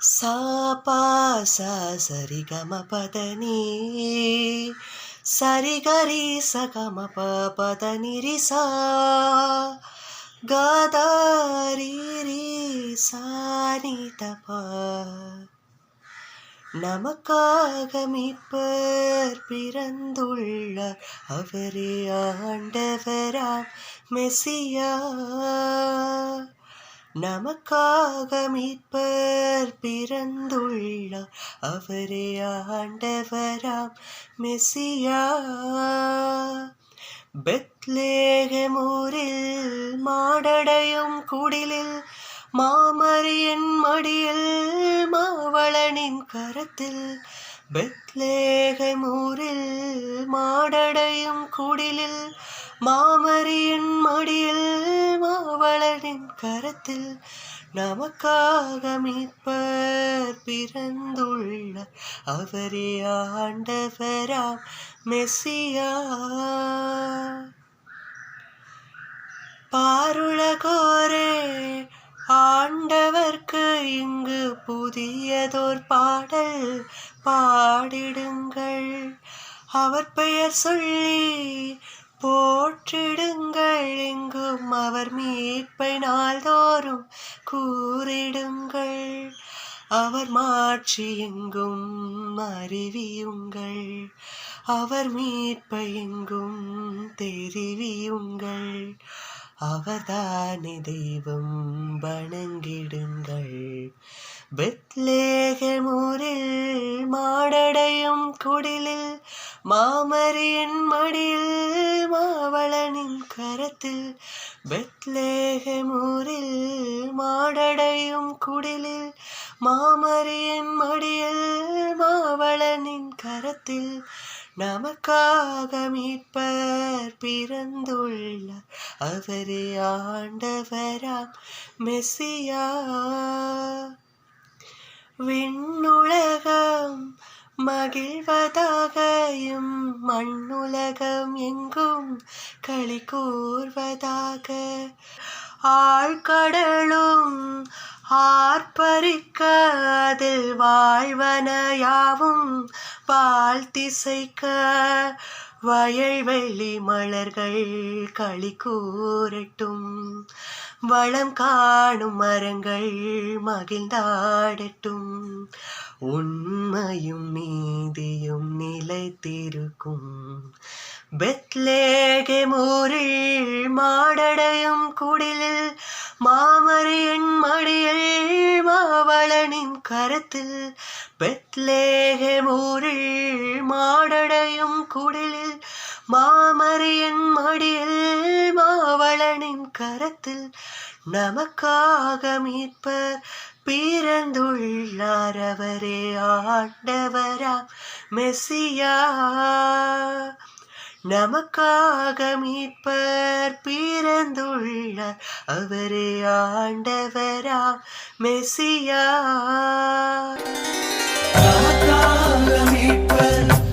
சா பா சா சரி கம பத நீ சரி கரி ச கம ப பத நிரி சா கதாரி ரீ சாரி தபா நமக்காக மீட்பர் பிறந்துள்ளார் அவரே ஆண்டவராம் மெசியா நமக்காக மீட்பர் பிறந்துள்ளார். அவரே ஆண்டவராம் மெசியா. பெத்லேகமூரில் மாடடையும் குடிலில் மாமரியன் மடியில் மாவளனின் கரத்தில். பெத்லேகமூரில் மாடடையும் குடிலில் மாமரியன் மடி மாவளனின் கரத்தில் நமக்காக மீட்பர் பிறந்துள்ள அவரே ஆண்டவராம் மெஸ்ஸியா. பாருலகோரே ஆண்டவர்க்கு இங்கு புதியதோர் பாடல் பாடிடுங்கள். அவர் பெயர் சொல்லி அவர் மீட்பை நாள்தோறும் கூறிடுங்கள். அவர் மாட்சி எங்கும் அறிவியுங்கள். அவர் மீட்பை எங்கும் தெரிவியுங்கள். அவர்தானே தெய்வம் வணங்கிடுங்கள். பெத்லேகமூரில் மாடடையும் குடிலில் மாமரியின் மடியில் மாவளனின் கரத்தில் பெத்லேகமூரில் மாடடையும் குடிலில் மாமரியன் மடியில் மாவளனின் கரத்தில் நமக்காக மீட்பர் பிறந்துள்ளார் அவரே ஆண்டவராம் மெஸ்ஸியா விண்ணுலகம் மகிழ்வதாகையும் மண்ணுலகம் எங்கும் களி கூர்வதாக. ஆழ்கடலும் ஆர்ப்பரிக்க அதில் வாழ்வன யாவும் வாழ்த்திசைக்க வயல்வெளி மலர்கள் களி கூறட்டும் வளம் காணும் மரங்கள் மகிழ்ந்தாடட்டும். உன் உண்மையும் நீதியும் நிலைத்திருக்கும். பெத்லேகே பெத்லேகமூரில் மாடடையும் குடிலில் மாமரியின் மடியில் மாவளனின் கரத்தில். பெத்லேகே பெத்லேகமூரில் மாடடையும் குடிலில் மாமரியின் மடியில் மாவளனின் கரத்தில். நமக்காக மீட்பர் பிறந்துள்ளார் அவரே ஆண்டவரா மெஸ்ஸியா நமக்காக மீட்பர் பிறந்துள்ளார் அவரே ஆண்டவரா மெஸ்ஸியா மீட்பர்